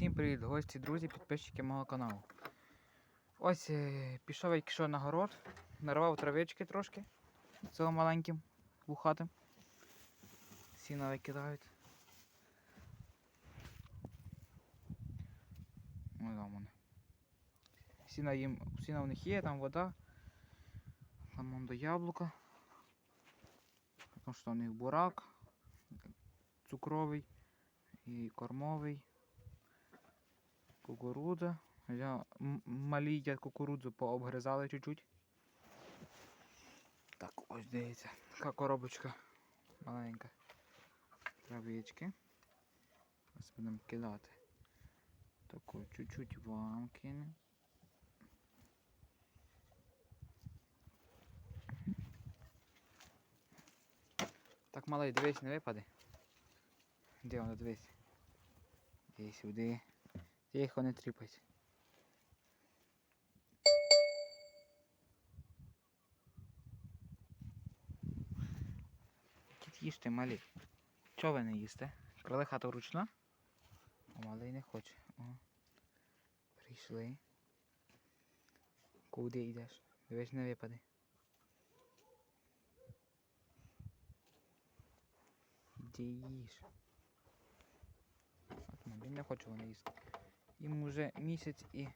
Всім привіт, гості, друзі, підписчики мого каналу. Ось е, пішов якщо на город, нарвав травички трошки цього маленьким вухатим. Сіна викидають. Ось там вони. Сіна їм, сіна в них є, там вода. Там до яблука. Тому що в них бурак цукровий і кормовий. Кукурудза. Я малі кукурудзу пообгризали чуть-чуть. Так, ось дивіться, така коробочка маленька. Травички. Зараз будемо кидати. Таку чуть-чуть вам кинемо. Так, малий, дивись, не випаде. Де воно дивись? Іди сюди. Тихо, не тріпайся. Кіт їжте, малі. Чого ви не їсте? Крали хата вручна? А малий не хоче. О. Прийшли. Куди йдеш? Дивись, не випаде. Іди їж. От, ну, не хоче вони їсти. Їм вже місяць і.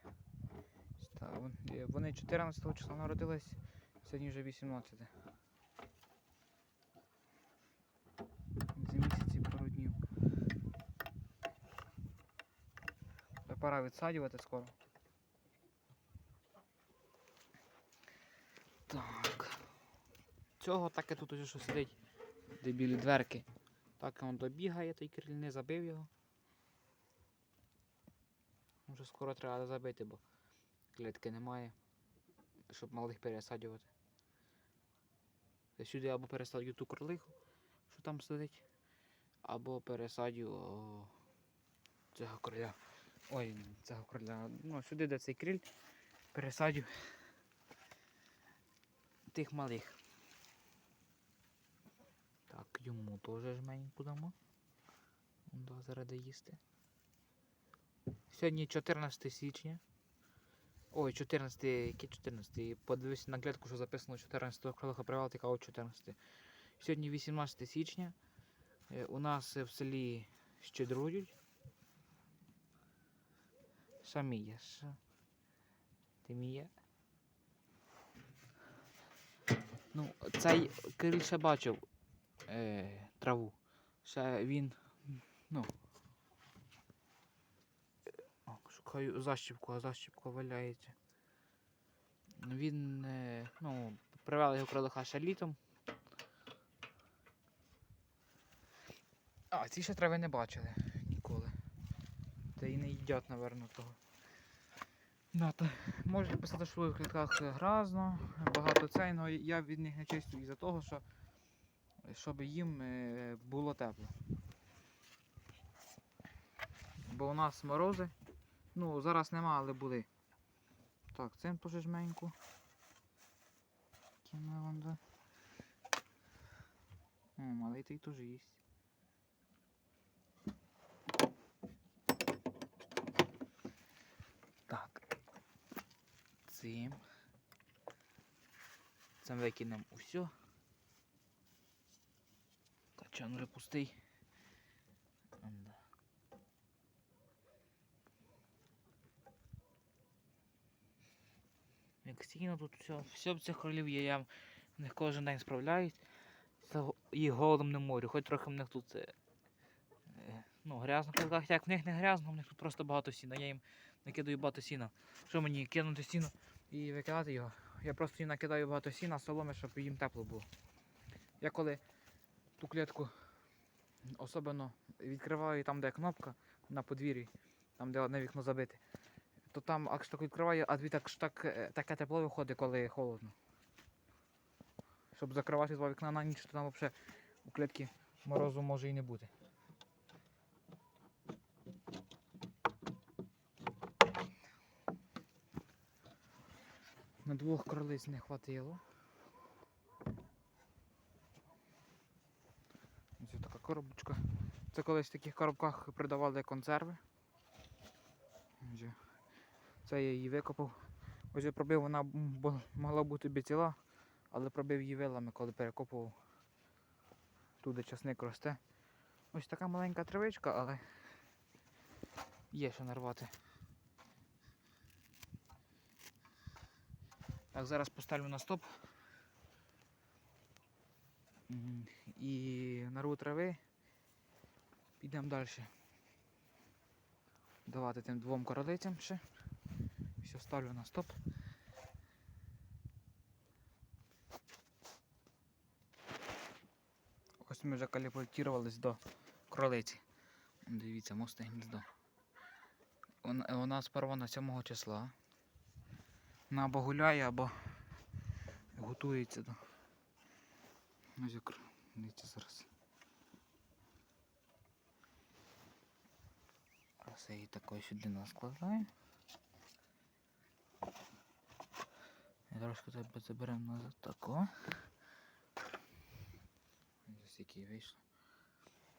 Вони 14 числа народились, сьогодні вже 18. За місяць і пару днів. Вже Пора відсадювати скоро. Так. Цього так і тут уже що сидить, де білі дверки. Так він добігає, той криль не забив його. Вже скоро треба забити, бо клітки немає, щоб малих пересаджувати. Сюди або пересадю ту кролиху, що там сидить, або пересадю о, цього кроля. Ой, цього кроля. Ну, сюди де цей криль, пересадю тих малих. Так, йому теж жменьку дамо. Да, заради їсти. Сьогодні 14 січня. Ой, 14, який 14? Подивився на клітку, що записано 14 кролиха привал, така от 14. Сьогодні 18 січня. Е, У нас в селі щедрують. Самі є. Ша- Ти міє? Ну, цей Кирил ще бачив е, траву. Ще він, ну, о, шукаю защіпку, а защіпка валяється. Він, е, ну, привели його кролиха ще літом. А, ці ще трави не бачили ніколи. Та і не їдять, напевно, того. Да, та, можете писати, що в клітках гразно, багато цей, але я від них не чистю із-за того, що щоб їм е, було тепло. Бо у нас морози. Ну, зараз нема, але були. Так, цим теж жменьку. Кинули. О, малий той теж їсть. Так. Цим. Цим викинемо усе. Качан вже пустий. Як стіно тут все, все в цих кролів є, я в них кожен день справляюсь. Го- голодом не морю, хоч трохи в них тут е, е, ну, грязно, казах, як в них не грязно, в них тут просто багато сіна. Я їм накидаю багато сіна. Що мені кинути сіно і викидати його? Я просто їм накидаю багато сіна, соломи, щоб їм тепло було. Я коли ту клітку особливо відкриваю там, де кнопка на подвір'ї, там, де одне вікно забите, то там аж так відкриваю, а дві так, так, е, таке тепло виходить, коли холодно. Щоб закривати два вікна на ніч, то там взагалі у клітки морозу може і не бути. На двох кролиць не хватило. Ось така коробочка. Це колись в таких коробках продавали консерви. Це я її викопав. Ось я пробив, вона могла бути би ціла, але пробив її вилами, коли перекопував. Тут часник росте. Ось така маленька травичка, але є що нарвати. Так, зараз поставлю на стоп. І нарву трави. Підемо далі. Давати тим двом королицям ще. Все, ставлю на стоп. Ось ми вже каліпортувались до кролиці. Дивіться, мосте гніздо. Вона, вона спарована 7 числа. Вона або гуляє, або готується до. Ось як дивіться зараз. Раз я її такою сюди наскладаю. Трошки тебе заберемо назад тако. Ось який вийшло.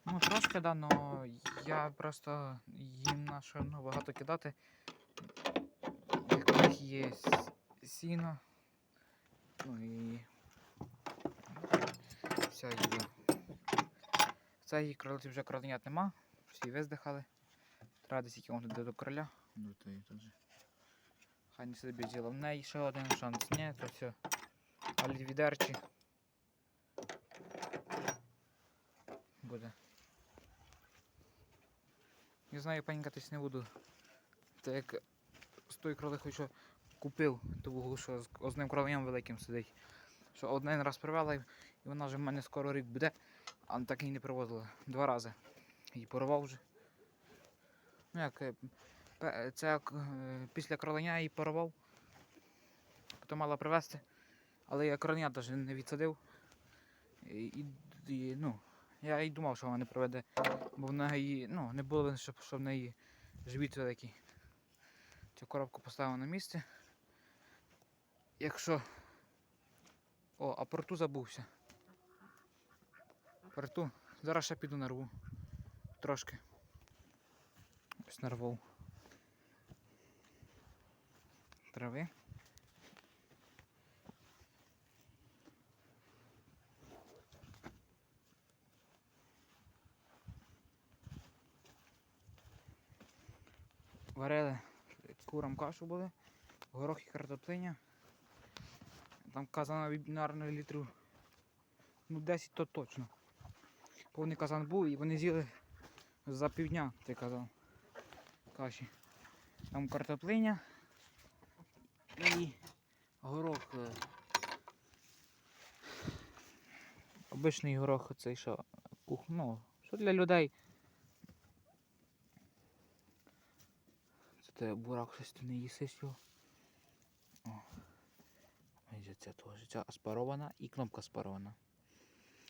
Ну, трошки, да, но я просто їм на що ну, багато кидати. Як них є сіно. Ну і вся їда. Це її кролиці вже кроленят нема. Всі виздихали. Треба десь які до, до короля. Ну то і теж. Хай не собі взяла. В неї ще один шанс. Ні, то все. Але відерчі. Буде. Не знаю, панькатись не буду. Це як з тої кролихою, що купив вуглу, що з одним кроленям великим сидить. Що один раз привела, і вона вже в мене скоро рік буде, а так і не привозила. Два рази. Її порвав вже. Ну як, е, це е, після кроленя я її порвав. Потім мала привезти. Але я кроленя навіть не відсадив. І, і, ну, я і думав, що вона не проведе. Бо в неї, ну, не було щоб, щоб в неї живіт великий. Цю коробку поставив на місце. Якщо. О, а порту забувся. Порту. Зараз ще піду нарву. Трошки. Ось нарвав. Трави. Варили курам кашу були, горох і картоплиня. Там казана бінарних літрів. Ну 10 то точно. Повний казан був і вони з'їли за півдня, ти казав. Каші. Там картоплиня і горох. е, Обичний горох цей що кух, ну, що для людей. Це те бурак щось ти не їсиш його. О. Ось це теж. Ця спарована і кнопка спарована.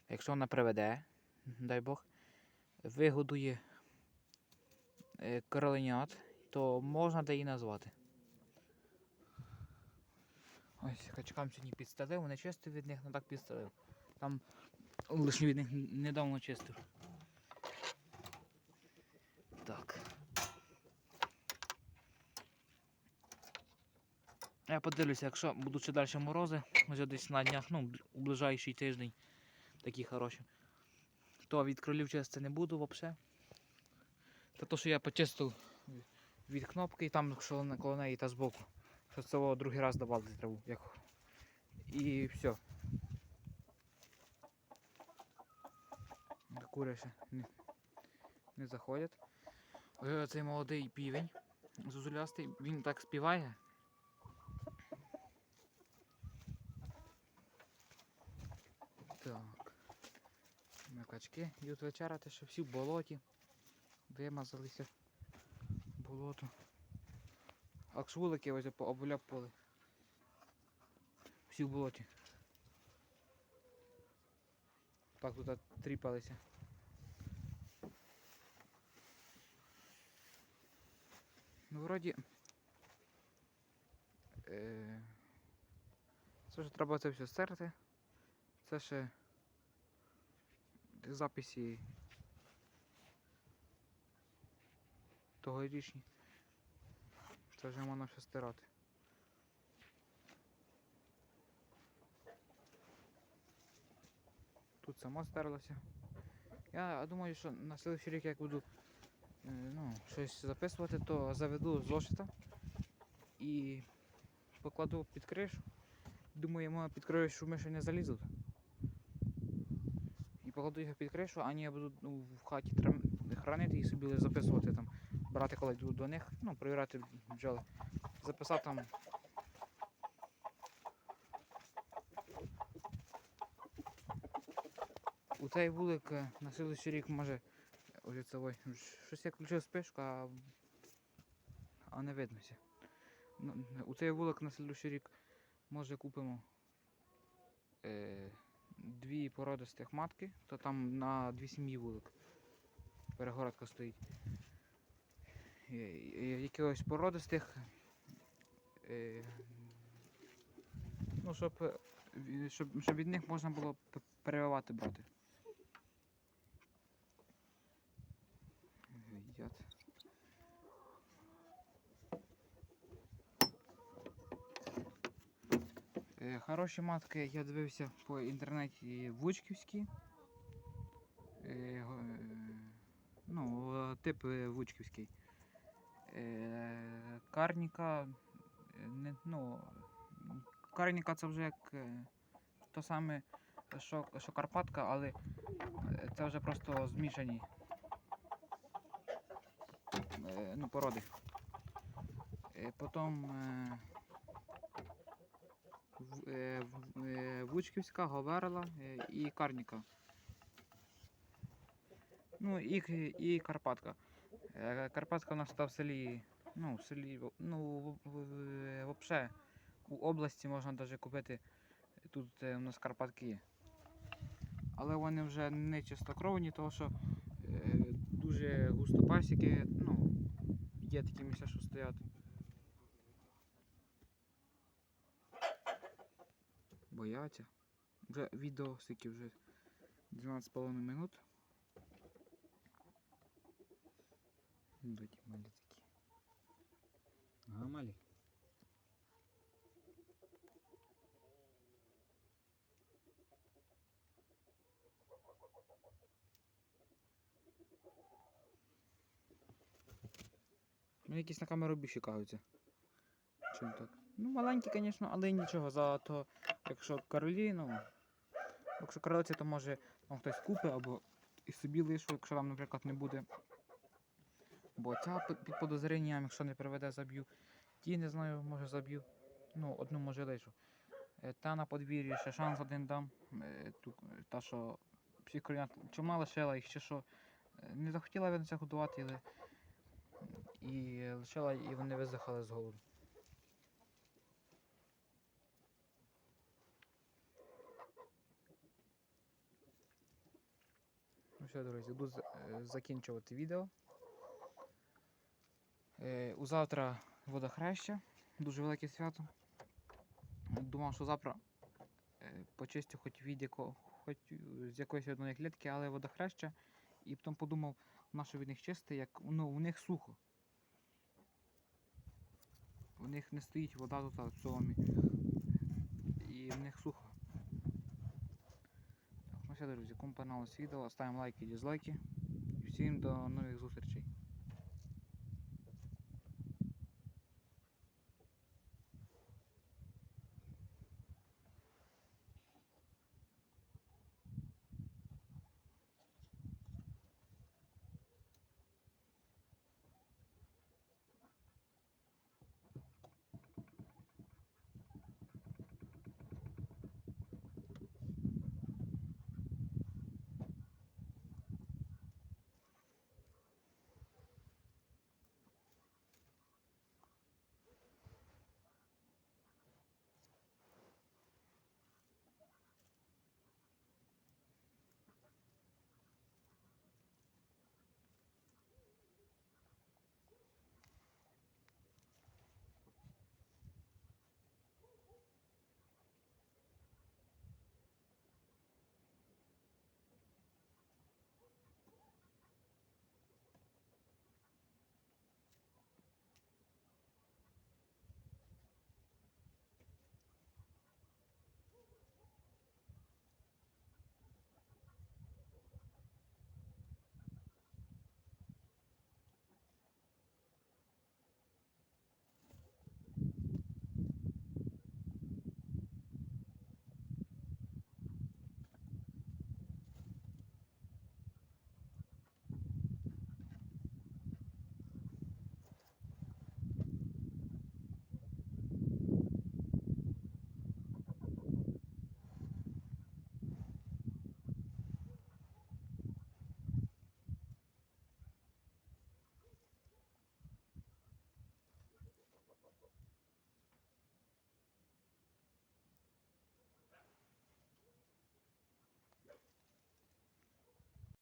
Якщо вона приведе, дай Бог, вигодує е, кроленят, то можна де її назвати. Ось качкам сьогодні підстелив, не чистив від них, не так підстелив. Там лише від них недавно чистив. Так. Я подивлюся, якщо будуть ще далі морози, вже десь на днях, ну, у ближайший тиждень, такі хороші, то від кролів чистити не буду взагалі. Та то, що я почистив від кнопки, і там, коло неї та збоку. Що з другий раз давали траву. Як... І все. Кури ще не, не заходять. Ой, Цей молодий півень зузулястий, він так співає. Так. На качки йдуть вечеряти, що всі в болоті. Вимазалися болото. Акшвулики ось обляпали. Всі в болоті. Так тут тріпалися. Ну, вроді. Е... Це ж треба це все стерти. Це ще записі тогорічні. Це вже можна все стирати. Тут само стерлося. Я думаю, що на слідчий рік, як буду е, ну, щось записувати, то заведу зошита і покладу під кришу. Думаю, може під кришу миші не залізуть. І покладу його під кришу, а ні, я буду ну, в хаті хранити і собі записувати там, брати коли йду до них, ну, перевіряти бджоли. Записав там. У цей вулик е, на слідуючий рік може ой, щось я включив спишку, а, а не виднося. Ну, У цей вулик на слідуючий рік може купимо е, дві породистих матки, то там на дві сім'ї вулик. Перегородка стоїть. Е, Якихось породистих. Е, ну, щоб, е, щоб, щоб від них можна було перевивати брати. Яд. Хороші матки я дивився по інтернеті вучківські. Ну, тип вучківський. Е, Карніка. е, Не, ну, Карніка це вже як е, то саме, що, що Карпатка, але це вже просто змішані ну, породи. Потім Вучківська, Говерла і Карніка. Ну і, і Карпатка. Е, Карпатка у нас тут в селі, ну, в селі, ну, взагалі, у області можна навіть купити. Тут е, у нас Карпатки є. Але вони вже не чистокровні, тому що е, дуже густо пасіки, ну, є такі місця, що стоять. Бояться. Вже відео скільки вже 12,5 минут. Ті малі такі. Ага, малі. Вони якісь на камеру більше каються. Чим так? Ну, маленькі, звісно, але нічого. Зато якщо королі, ну. Якщо королиці, то може там хтось купить або і собі лишу, якщо там, наприклад, не буде. Бо ця під подозрінням, якщо не приведе, заб'ю. Ті, не знаю, може заб'ю. Ну, одну може лишу. Е, Та на подвір'ї ще шанс один дам. Е, ту- Та, що всі корінят лишила, і ще що. е, Не захотіла він це годувати, але і лишила, і вони визихали з голоду. Ну все, друзі, буду е, закінчувати відео. Е, У завтра водохреща, дуже велике свято. Думав, що завтра е, почистю хоч від яко, хоч з якоїсь одної клітки, але водохреща. І потім подумав, на що від них чисти, як ну, у них сухо. У них не стоїть вода тут в соломі. І в них сухо. Так, ну все, друзі, кому понравилось відео, ставимо лайки і дизлайки. І всім до нових зустрічей.